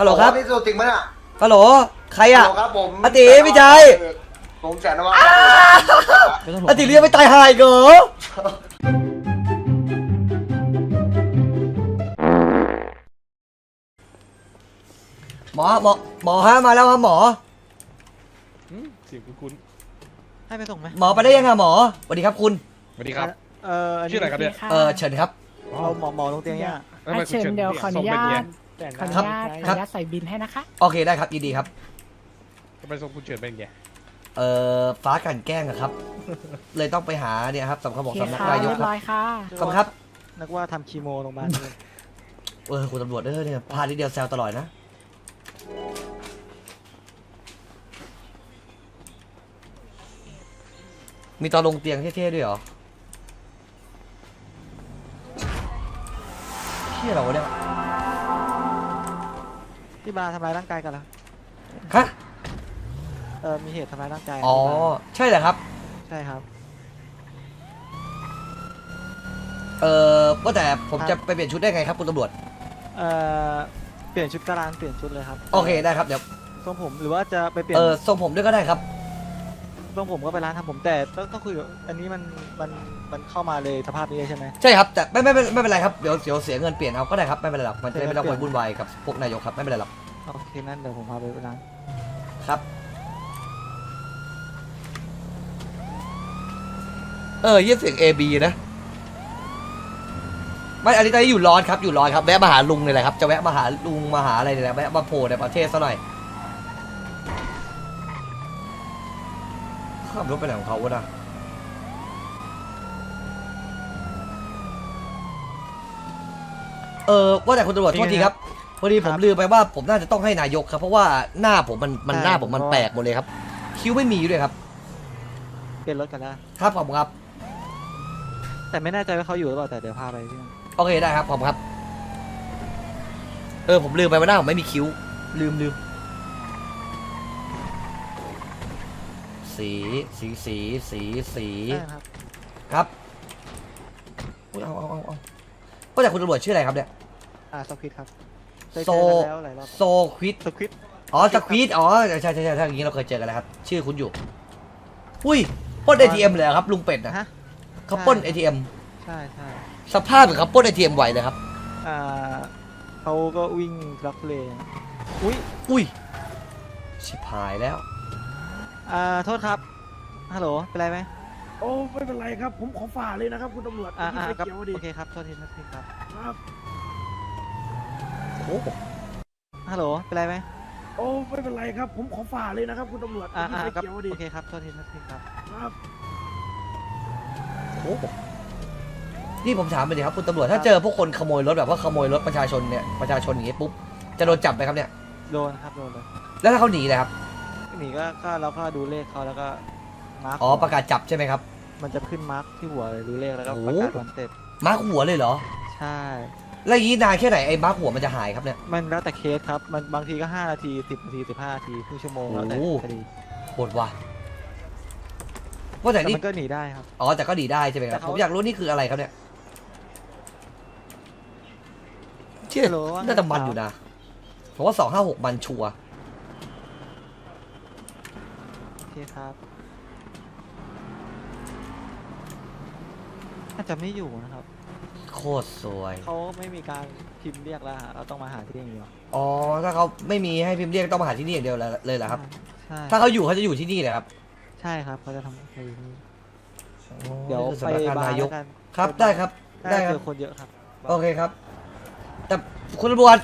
ฮัลโหลครับนี่ตัวจริงไหมเนี่ยฮัลโหลใครฮัอะ ลโหลครับผมอาติพี่ชัย ผมแสนนวัฒน์อติเรียกไม่ตายหายเหรอหมอหมอหมอฮะมาแล้วครับหมอ อืมเสียงคุ้นให้ไปส่งไหมหมอไปได้ยังอะหมอสวัสดีครับคุณ ๆสวัสดีครับ เอ่อชื่ออะไรครับเนี่ยเออเชิญครับเอาหมอหมอลงเตียงเนี่ยแล้วทำไมอะคุณเชิญเดี๋ยวขออนุญาต ขออนุครับญาตขออครับนุญาตใส่บินให้นะคะ โอเคได้ครับยินดีครับ ทำไมทรงคุณเฉินเป็นอย่างเงี้ยเออฟ้ากลันแกล้งอะครับ เลยต้องไปหาเนี่ยครับสำคัญบอกโอเคสำนักค่ะนายเรีกยบครับร้อยค่ะขอบคุณครับ นึกว่าทำคีโมโรงพยาบาลนี่เออคุณตำรวจเด้อเนี่ยพลาดนิดเดียวแซวตลอดนะ มีตอนลงเตียงเท่ๆด้วยเหรอเที่ยเราเนี่ย ที่บาร์ทำร้ายร่างกายกันแล้วฮะเออมีเหตุทำร้ายร่างกายอ๋อ ที่บาร์ใช่เหรอครับ ใช่ครับ เออว่าแต่ผมจะไปเปลี่ยนชุดได้ไงครับคุณตำรวจ เอ่อเปลี่ยนชุดกร้านเปลี่ยนชุดเลยครับโอเคได้ครับเดี๋ยวทรงผมหรือว่าจะไปเปลี่ยนเออส่งผมด้วยก็ได้ครับ ทรงผมก็ไปร้านทำผมแต่ต้องต้องคุยกับอันนี้มันมันมันเข้ามาเลยสภาพนี้เลยใช่ไหม ใช่ครับแต่ไม่ไม่ไม่ไม่เป็นไรครับเดี๋ยวเดี๋ยวเสียเงินเปลี่ยนเอาก็ได้ครับไม่เป็นไรหรอกมันจะได้ไม่ต้องไปวุ่นวายกับพวกนายกครับไม่เป็นไรหรอกโอเคนั่นเดี๋ยวผมพาไปร้านครับเออยี่เสียง AB นะไม่อันนี้ตอนนี้อยู่ร้อนครับอยู่ร้อนครับแวะมาหาลุงนี่แหละครับจะแวะมาหาลุงมาหาอะไรเนี่ยแหละแวะมาโผล่ในประเทศซะหน่อย ขับรถไปไหนของเขาวะนะเออว่าแต่คุณตำรวจโทษทีครับพอดีผมลืมไปว่าผมน่าจะต้องให้นายกครับ เพราะว่าหน้าผมมันมันหน้าผมมันแปลกหมดเลยครับ คิ้วไม่มีด้วยครับเปลี่ยนรถกันแล้วครับผมครับ แต่ไม่แน่ใจว่าเขาอยู่หรือเปล่าแต่เดี๋ยวพาไปที่นั่นโอเคได้ครับผมครับ เออผมลืมไปว่าหน้าผมไม่มีคิ้ว ลืมลืม สีสีสีสีสีใช่ครับครับอุ๊ยเอาเอาเอาเอาก็แต่คุณตำรวจชื่ออะไรครับเนี่ย อ่าสควิตครับเคยโซเจอกันแล้วหลายรอบโซควิดสควิตอ๋อสควีดอ๋อใช่ใช่ใช่ถ้าอย่างนี้เราเคยเจอกันแล้วครับ ชื่อคุณอยู่ อุ้ยปล้น ATM เลยเหรอครับ ลุงเป็ดนะฮะ เขาปล้นใช่ ATM ใช่ใช่สภาพเหมือนเขาปล้น ATM ไหวเลยครับ อ่าเขาก็วิ่งล็อกเลยอุ้ยอุ้ยชิบหายแล้ว อ่าโทษครับ ฮัลโหล เป็นไรไหมโอ้ไม่เป็นไรครับ ผมขอฝ่าเลยนะครับ คุณตำรวจอ่าที่อ่าไฟครับเขียวดีโอเคครับ โทษทีโทษทีครับ ครับโอ้โหฮัลโหล เป็นไรไหมโอ้ไม่เป็นไรครับ ผมขอฝ่าเลยนะครับ คุณตำรวจอ่าที่อ่าไฟครับ เขียวดีโอเคครับ โทษทีโทษทีครับ ครับโอ้โหนี่ผมถามไปเลยครับคุณตำรวจถ้าเจอพวกคนขโมยรถแบบว่าขโมยรถประชาชนเนี่ยประชาชนอย่างงี้ปุ๊บจะโดนจับไหมครับเนี่ยโดนครับ โดนเลยแล้วถ้าเขาหนีเลยครับ หนีก็ก็เราก็ดูเลขเขาแล้วก็มาร์คอ๋อประกาศจับใช่ไหมครับ มันจะขึ้นมาร์คที่หัวเลยดูเลขแล้วก็โอ้ประกาศวันเสร็จมาร์คหัวเลยเหรอ ใช่ แล้วอย่างนี้นานแค่ไหนไอ้มาร์คหัวมันจะหายครับเนี่ย มันแล้วแต่เคสครับ มันบางทีก็ 5 นาที 10 นาที 15 นาทีครึ่งชั่วโมงแล้วแต่โอ้คดีโหดว่ะว่าแต่แต่นี่มันก็หนีได้ครับ อ๋อแต่ก็ดีได้ใช่ไหมครับแต่เขาผมอยากรู้นี่คืออะไรครับเนี่ยเชื่อฮัลโหลว่าไงน่าจะมันอยู่นะผมว่าสองห้าหกมันชัวร์ โอ เคครับ น่าจะไม่อยู่นะครับ โคตรสวย เขาไม่มีการพิมพ์เรียกแล้วฮะเราต้องมาหาที่อย่างเดียวอ๋อ ถ้าเขาไม่มีให้พิมพ์เรียกต้องมาหาที่นี่อย่างเดียวเลยเหรอครับ ใช่ถ้าเขาอยู่เขาจะอยู่ที่นี่เลยครับใช่ครับเขาจะทำอะไรนี่โอ้เดี๋ยวนี่คือไปสำนักงานบาร์นายก แล้วกันครับปได้ครับ ได้ได้คเจรับ อคนเยอะครับ โอเคครับ แต่คุณตำรวจ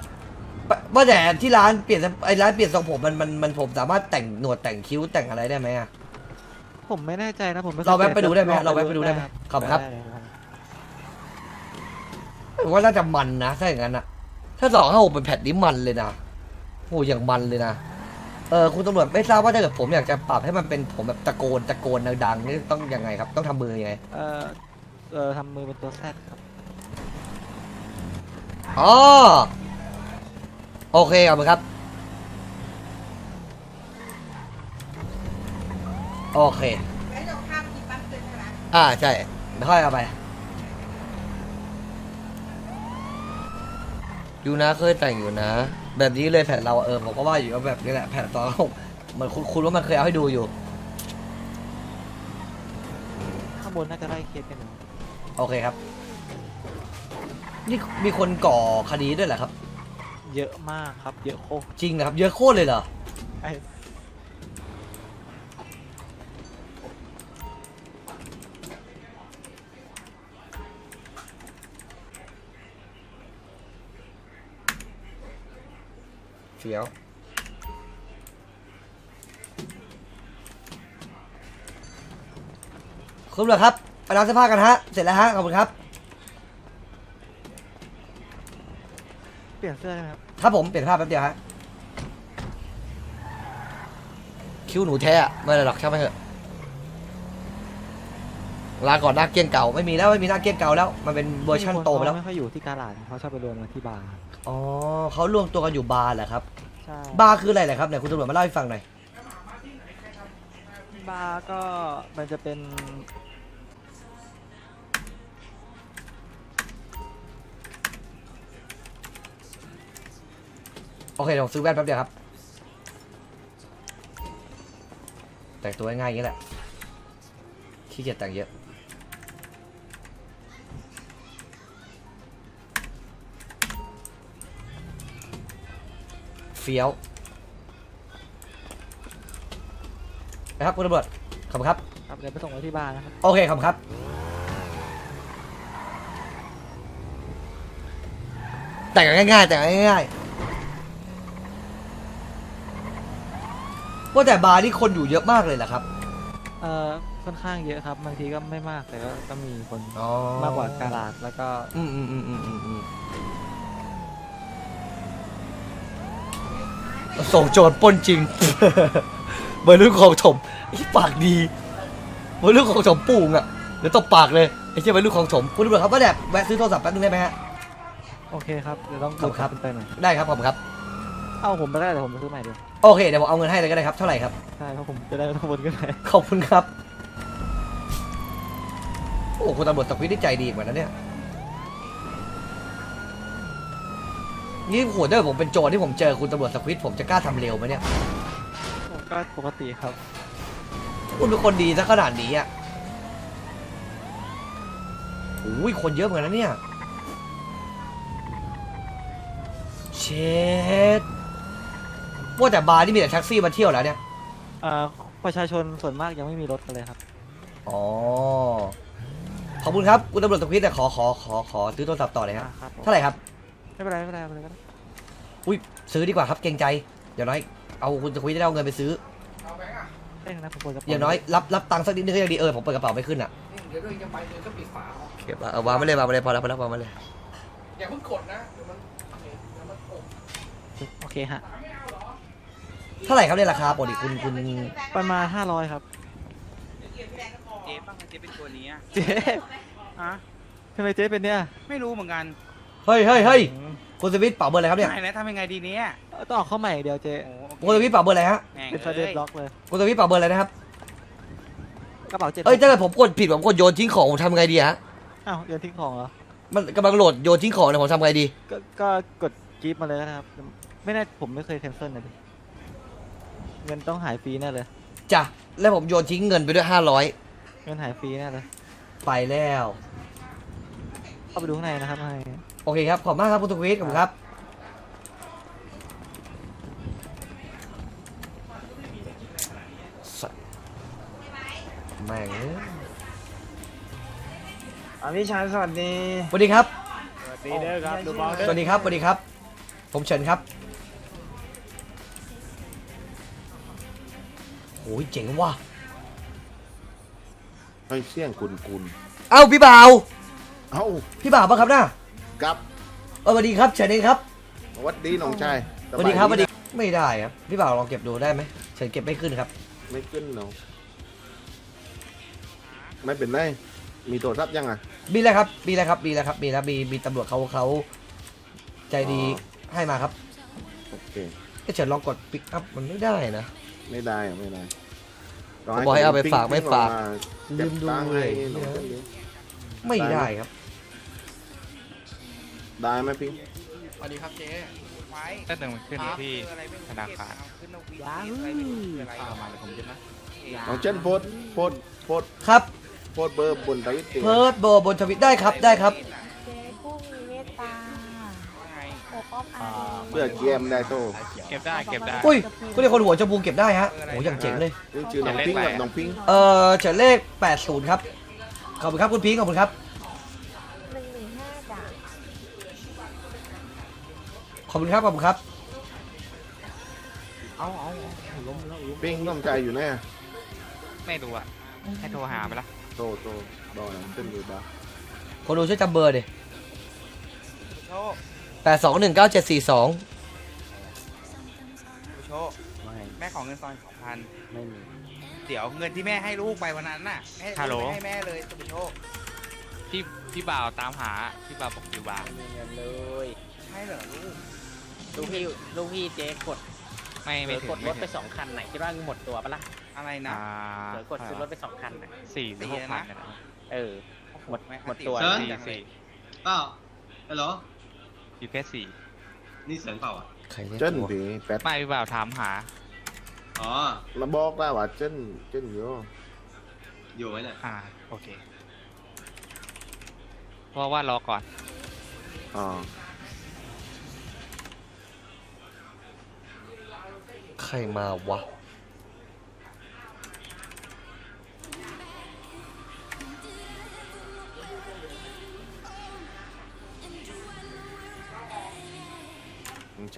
ว่าแต่ที่ร้านเปลี่ยนไอ้ร้านเปลี่ยนทรงผมมันมันมันผมสามารถแต่งหนวดแต่งคิ้วแต่งอะไรได้ไหมอะ ผมไม่แน่ใจนะผมไม่คยเราแวะไปดูได้ไหมลองเราแวะไปดูได้ไหมขอบคุณครับ ได้ได้ได้ผมว่าน่าจะมันนะถ้าอย่างนั้นอะถ้าสองห้าหกเป็นแผ่นนี้มันเลยนะโอ้อย่างมันเลยนะเออคุณตำรวจไม่ทราบว่าถ้าเกิดผมอยากจะปรับให้มันเป็นผมแบบตะโกนตะโกนดังๆนี่ต้องยังไงครับ ต้องทำมือยังไงเออเออทำมือเป็นตัวแซดครับอ๋อ โอเคครับครับ โอเคอ่าใช่ไม่ค่อยเอาไปอยู่นะเคยแต่งอยู่นะ แบบนี้เลยแผ่นเราเออผมก็ว่าอยู่ว่าแบบนี้แหละแผ่นสองหกมันคุณคุณว่ามันเคยเอาให้ดูอยู่ ข้างบนน่าจะไล่เคสกันอยู่โอเคครับ นี่มีคนก่อคดีด้วยเหรอครับ เยอะมากครับ เยอะโคตรจริงนะครับ เยอะโคตรเลยเหรอ ไอ้เฟี้ยวคุณตำรวจครับ ไปรับเสื้อผ้ากันฮะ เสร็จแล้วฮะ ขอบคุณครับ เปลี่ยนเสื้อได้ไหมครับ ครับผมเปลี่ยนภาพแป๊บเดียวฮะคิ้วหนูแท้อะไม่เป็นไรหรอกช่างไม่เถอะลาก่อนหน้าเกี้ยนเก่าไม่มีแล้วไม่มีหน้าเกี้ยนเก่าแล้ว มันเป็นเวอร์ชันโตไปแล้ว ไม่ค่อยอยู่ที่กาลาดเขาชอบไปรวมกันที่บาร์อ๋อเขารวมตัวกันอยู่บาร์เหรอครับ ใช่บาร์คืออะไรเหรอครับเนี่ยคุณตำรวจมาเล่าให้ฟังหน่อยบาร์ก็มันจะเป็น โอเคเดี๋ยวผมซื้อแว่นแป๊บเดียวครับ แต่งตัวง่ายๆอย่างนี้แหละขี้เกียจแต่งเยอะเฟี้ยวนะครับคุณตำรวจขอบคุณครับ ครับเดี๋ยวไปส่งไว้ที่บาร์นะครับ โอเคขอบคุณครับ แต่งง่ายๆแต่งง่ายๆ ว่าแต่บาร์นี่คนอยู่เยอะมากเลยเหรอครับเอ่อค่อนข้างเยอะครับบางทีก็ไม่มากแต่ก็ก็มีคนอ๋อมากกว่ากาลาดแล้วก็อืมอืมอืมอืมอืมอืมส่งโจรปล้นจริง เบอร์ลูกของถมไอ้ปากดีเบอร์ลูกของถมปูงอะเดี๋ยวตบปากเลยไอ้เจ้าเบอร์ลูกของถมคุณตำรวจครับว่าแบบแวะซื้อโทรศัพท์แป๊บนึงได้ไหมฮะ โอเคครับเดี๋ยวต้องขอบคุณครับดูไปหน่อยได้ครับขอบคุณครับ เอาผมไปได้แต่ผมไปซื้อใหม่เดียว โอเคเดี๋ยวผมเอาเงินให้เลยก็ได้ครับเท่าไหร่ครับ ใช่เพราะผมจะได้ไม่ต้องวนกันไปขอบคุณครับ โอ้คุณตำรวจสควิตได้ใจดีเหมือนนั้นเนี่ยนี่โหถ้าเกิดผมเป็นโจรที่ผมเจอคุณตำรวจสควิตผมจะกล้าทำเร็วไหมเนี่ย ผมก็ปกติครับ คุณเป็นคนดีซะขนาดนี้อะโอ้ยคนเยอะเหมือนกันนะเนี่ย เช็ด ว่าแต่บาร์นี่มีแต่แท็กซี่มาเที่ยวแล้วเนี่ย เอ่อประชาชนส่วนมากยังไม่มีรถกันเลยครับ อ๋อ ขอบคุณครับ คุณตำรวจสควิตแต่ขอขอขอขอซื้อโทรศัพท์ต่อเลยครับอ่าครับผม เท่าไหร่ครับ ไม่เป็นไรไม่เป็นไรไม่เป็นไรก็ได้อุ้ยซื้อดีกว่าครับเกรงใจอย่างน้อย เอาคุณสควิตได้เอาเงินไปซื้อเอ้ยนะผมกดกระเป๋อย่างน้อยรับรับตังค์สักนิดนึงก็ยังดีเออผมเปิดกระเป๋าไม่ขึ้นอะเดี๋ยวเราจะไปเดี๋ยวก็ปิดฝาเก็บละเอาวางไม่เลยวางไม่เลยพอแล้วพอแล้ววางไม่เลยอย่าเพิ่งกดนะเดี๋ยวมันเดี๋ยวมันอบโอเคฮะ เท่าไหร่ครับเนี่ยราคาปกติคุณคุณประมาณ 500 ครับ เจ๊บ้างเจ๊เป็นตัวนี้อะเจ๊ฮะทำไมเจ๊เป็นเนี่ยไม่รู้เหมือนกันเฮ้ยเฮ้ยเฮ้ยอืมคุณสวิตเป่าเบอร์อะไรครับเนี่ยไหนนะทำยังไงดีเนี่ยต้องออกเข้าใหม่เดียวเจ๊ โอ้โหคุณสวิตเป่าเบอร์อะไรฮะแม่งเป็นสเอ้เดยดล็อกเลย คุณสวิตเป่าเบอร์อะไรนะครับกระเป๋าเจ็ดเอ้ยถ้าเกิดผมกดผิดผมกดโยนทิ้งของผมทำไงดีฮะอ้าวโยนทิ้งของเหรอ มันกำลังโหลดโยนทิ้งของเนี่ยผมทำไงดี ก็ก็กดกีฟมาเลยนะครับ ไม่แน่ผมไม่เคยแคนเซิลนะดิ เงินต้องหายฟรีแน่เลย จ้ะแล้วผมโยนทิ้งเงินไปด้วยห้าร้อยเงินหายฟรีแน่เลย ไปแล้ว เข้าไปดูข้างในนะครับข้างในโอเคครับ ขอบคุณมากครับคุณสวิตขอบคุณครับ สัตว์แม่งเอ้ยอะพี่ชายสวัสดีสวัสดีครับ สวัสดีเด้อครับ ดูบอลเด้สวัสดีครับ สวัสดีครับ ผมเฉินครับ โอ้ยเจ๋งว่ะเฮ้ยเสี่ยงกุนกุนเอ้าพี่บ่าวเอ้าพี่บ่าวปะครับน่ะกับเออสวัสดีครับเฉินเองครับสวัสดีน้องชายสวัสดีครับสวัสดีนะไม่ได้ครับพี่บ่าวลองเก็บดูได้ไหมเฉินเก็บไม่ขึ้นครับ ไม่ขึ้นเนาะไม่เป็นไรมีโทรศัพท์ยังอะมีแล้วครับมีแล้วครับมีแล้วครับมีแล้วมีมีตำรวจเขาเขาใจดีอ๋อให้มาครับโอเคไอ้เฉินลองกดปิกอัพมันไม่ได้นะ ไม่ได้อะไม่ได้ผมบอกให้เอาไปฝากไม่ฝากเก็ลืบมดูตังค์เลให้ยน้องเฉินดิไม่ได้ครับ ได้ไหมพี่สวัสดีครับเจ๊ไว้ถ้าหนึ่งมันขึ้นที่คืออะไรไม่รู้ธนาคารเก็บเอขึ้นนกหวีดอะไรไม่รู้คืออะไรมาเดี๋ยวผมจะนะน้องเช่นโพสต์โพสต์โพสต์ครับโพสต์เบอร์บนทวิตเตอร์ เพิร์ดโบบนทวิตได้ครับได้ครับ องอาเพื่อเกมได้โตเก็บได้เก็บได้ อุ้ยคุณเป็นคนหัวชมพูเก็บได้ฮะโอ้อย่างเจ๋งเลย นี่ชื่อน้องพิงค์กับน้องพิงค์เออเฉินเลข 80 ครับ ขอบคุณครับคุณพิงค์ขอบคุณครับ หนึ่งหนึ่งห้าจ้ะขอบคุณครับขอบคุณครับ เอาเอาเอาล้มแล้วล้มพิงค์น้ำใจอยู่แน่ไม่รู้อะให้โทรหาไปละโตโตดอยขึ้นดูบ้าคนดูช่วยจำเบอร์ดิโช ค8 2 1 9 7 4 2โชคไม่ แม่ของเงินซอนสองพันไม่มี เดี๋ยวเงินที่แม่ให้ลูกไปวันนั้นน่ะแม่ฮัลโหล ไม่ให้แม่เลยสุภโชคพี่พี่บ่าวตามหา พี่บ่าวบอกอยู่บ้านไม่มีเงินเลย ใช่เหรอลูกลูกพี่ลูกพี่เจ๊กดไม่เผลไม่อถึงกดรไม่ถไปถึงสองคันไหนคิดว่าหมดตัวปะล่ะอะไรนะ อ่าเผลอกดซื้อรถไปสองคันน่ะสี่หรือหกพันเนี่ยนะ เออ หมดแม่หมดตัวเชิญสี่สี่ อ้าวฮัลโหล อยู่แค่สี่นี่เสียงเปล่าอะ ใครเรียกเจิ้นตัวผีแปดไม่พี่บ่าวถามหา อ๋อมาบอกได้ว่าเจิ้นเจิ้นอยู่อยู่ไหมเนี่ยอ่า โอเค เพราะว่ารอก่อน อ๋อใครมาวะ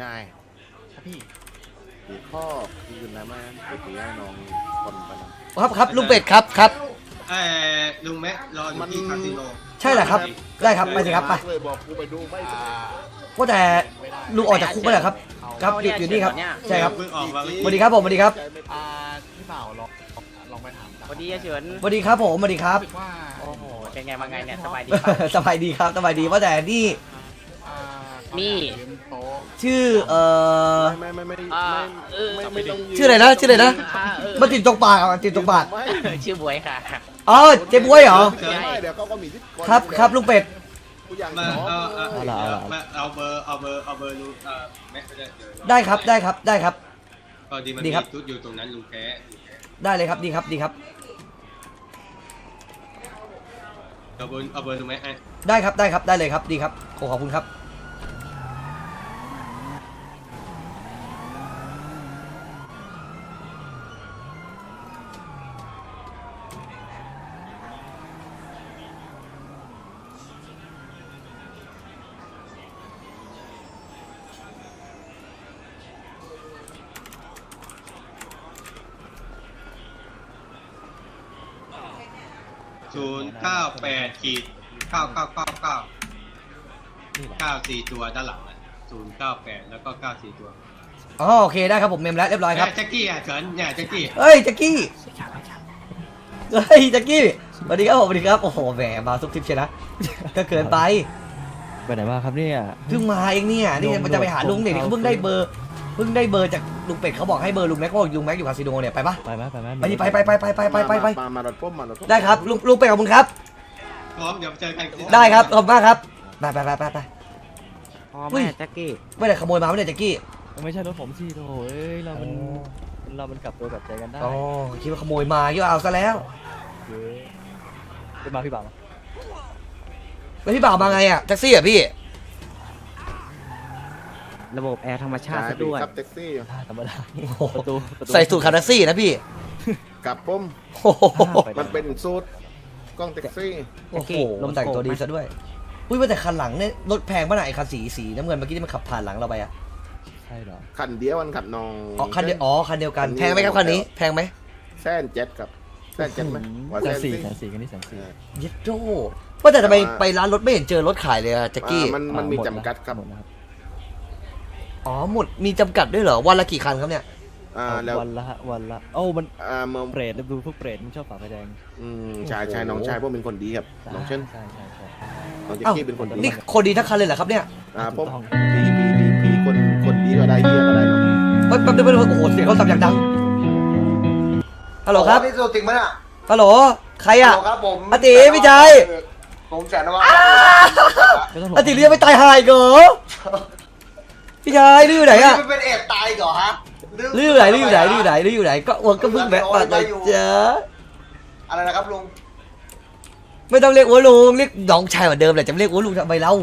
น้องชายครับพี่ผีข้อคืนนะแม่ไปตีให้น้องคนไปนะครับครับลุงเป็ดครับครับ เอ้ยลุงแม็กรออยู่ที่คาสิโนใช่เหรอครับ ได้ครับไปสิครับไปเลยบอกกูไปดูไม่ได้ว่าแต่ลุงออกจากคุกไปแล้วครับ ครับอยู่อยู่นี่ครับ ใช่ครับเพิ่งออกมาสวัสดีครับผมสวัสดีครับอ่าพี่บ่าวลองลองไปถามพอดีอะเฉินสวัสดีครับผมสวัสดีครับว่าโอ้โหเป็นไงมาไงเนี่ยสบายดีปะสบายดีครับสบายดีว่าแต่นี่อ่านี่เลี้ยงโต๊ะ ชื่อเอ่อ ไม่ไม่ไม่ไม่อ่าไม่เออไม่ไม่ต้องชื่ออะไรนะชื่ออะไรนะอ่าเออมาติดตรงปากอะติดตรงปากไม่ชื่อบวยค่ะ อ๋อเจ๊บวยเหรอ ไม่เดี๋ยวเขาก็มีที่ก่อนครับครับลุงเป็ด กูอยากมาขอเอาเอาเอาล่ะเอาล่ะมาเอาเบอร์เอาเบอร์เอาเบอร์ลุงเอ่อแม็กก็ได้เดี๋ยวได้ครับได้ครับได้ครับ พอดีมันดีมีครับ ชุดอยู่ตรงนั้นลุงแพ้ลุงแพ้ได้เลยครับดีครับดีครับ เอาเบอร์เอาเบอร์ลุงแม็กให้ได้ครับได้ครับได้เลยครับดีครับโอ้ขอบคุณครับ ศูนย์เก้าแปดขีดเก้าเก้าเก้าเก้าเก้าสี่ตัวด้านหลังศูนย์เก้าแปดแล้วก็เก้าสี่ตัวอ๋อโอเคได้ครับผมเมมแล้วเรียบร้อยครับแจ็คกี้อะเฉินเนี่ยแจ็คกี้เฮ้ยแจ็คกี้เฮ้ยแจ็คกี้สวัสดีครับผมสวัสดีครับโอ้โหแหมมาทุกทริปเชียวนะ ก็เกินไปไปไหนมาครับเนี่ย เพิ่งมาเองเนี่ยนี่มันจะไปหาลุงเนี่ยนี่เขาเพิ่งได้เบอร์ เพิ่งได้เบอร์จากลุงเป็ดเขาบอกให้เบอร์ลุงแม็กบอกลุงแม็กอยู่คาสิโนเนี่ยไปปะไปไหมไปไหมไปดิไปไปไปไปไปไปไปไปมามามาป้มมาป้มได้ครับลุงลุงเป็ดขอบคุณครับ พร้อมเดี๋ยวเจอกันที่ได้ครับขอบคุณมากครับไปไปไปไปไป พ่ออุ้แม่ยแจ็คกี้ไม่ได้ขโมยมาไม่ได้แจ็คกี้ไม่ใช่รถผมสิโถเอ้ยเรา มัน เรา มันกลับตัวกลับใจกันได้อ๋อคิดว่าขโมยมาเยอะเอาซะแล้วเย้ขึ้นมาพี่บ่าวมาแล้วพี่บ่าวมาไงอะแท็กซี่อะพี่ ระบบแอร์ธรรมชาติใช่ซะด้วยครับแท็กซี่ธรรมดาโอ้โหประตูประตูใส่สูตรขับแท็กซี่นะพี่กับป้มโอ้โหไปมันเป็นสูตรกล้องแท็กซี่โอ้โหแต่งตัวดีซะด้วย อุ้ยว่าแต่คันหลังเนี่ยรถแพงป่ะน่ะไอ้คันสีสีน้ำเงินเมื่อกี้ที่มันขับผ่านหลังเราไปอะใช่เหรอคันเดียวกันขับน้องอ๋อคันเดียวอ๋อคันเดียวกันแพงไหมครับคันนี้แพงไหมแซนเจ็ดครับแซนเจ็ดไหมว่าแสแซนนสี่สี่แสนสี่กันนี่แสนสี่เย็ดโจ้ว่าแต่ทำไมแต่ว่าไปร้านรถไม่เห็นเจอรถขายเลยอะแจ็คกี้อ่ามันมันมีหดจำกัดครับหมดนะครับ อ๋อหมดมีจำกัดด้วยเหรอวันละกี่คันครับเนี่ยอ่าแล้ววันละฮะวันละโอ้มันอ่าเมื่อเปรตดูพวกเปรตมันชอบฝ่าไฟแดงอืมชายชายน้องชายพวกเป็นคนดีครับน้องเช่นใช่ใช่ใช่น้องแจ็คเอ้ากี้เป็นคนดีนี่คนดีทั้งคันเลยเหรอครับเนี่ยอ่าผมถูกต้องพี่พี่พี่พี่คนคนดีก็ได้เฮียก็ได้เนาะเฮ้ยแป๊บนึงแป๊บนึงโอ้โหเสียงเขาสับอย่างดังฮัลโหลครับนี่ตัวจริงไหมอะฮัลโหลใครอะครับผมอาติพี่ชัยผมแสนนว่าไม่ต้องหลบอาติเรียกไม่ตายหายเหรอ พี่ชายลืออยู่ไหนอะมันเป็นเอ็ดตายเหรอฮะลืออยู่ไหนลืออยู่ไหนลืออยู่ไหนลืออยู่ไหนก็อ้วนก็เพิ่งแวะมาเลยจ้าอะไรนะครับลุงไม่ต้องเรียกอ้วนลุงเรียกน้องชายเหมือนเดิมแหละจะเรียกอ้วนลุงทำไมเล่า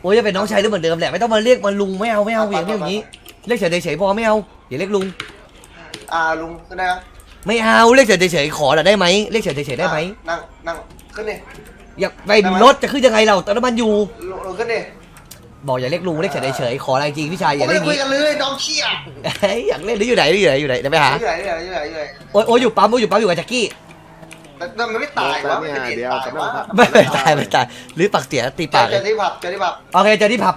โอ้ยจะเป็นน้องชายหรือเหมือนเดิมแหละไม่ต้องมาเรียกมันลุงไม่เอาไม่เอาอย่างนี้อย่างนี้เรียกเฉยๆเฉยๆพอไม่เอาอย่าเรียกลุง อ่าลุงขึ้นได้ไหมไม่เอาเรียกเฉยๆเฉยๆขอละได้ไหมเรียกเฉยๆเฉยๆได้ไหมนั่งนั่งขึ้นดิอยากไปรถจะขึ้นยังไงเราตอนนั้นมันอยู่ลุงลุงขึ้นดิ บอกอย่าเรียกลุงเรียกเฉยๆเฉยๆขออะไรจริงพี่ชายอผมย่าไม่เรียได้กอย่างคุยนี้กันเลยน้องเชี่ยเฮ้ยอยากเล่นหรืออยู่ไหนหรืออยู่ไหนอยู่ไหนเดี๋ยวไปหา อยู่ไหนอยู่ไหนอยู่ไหนอยู่ไหนโอ้ยโอ้ยอยู่ปั๊มโอ้ยอยู่ปั๊มอยู่กับแจ็คกี้ แต่แต่มันไม่ตายวะมันเนี่ยเป็นเอ็ดเดี๋ยวตายจะไม่วะไม่ไม่ตายไม่ตายหรือปากเสียตีเจปาอกเจอที่ผับเจอที่ผับโอเคเจอที่ผับ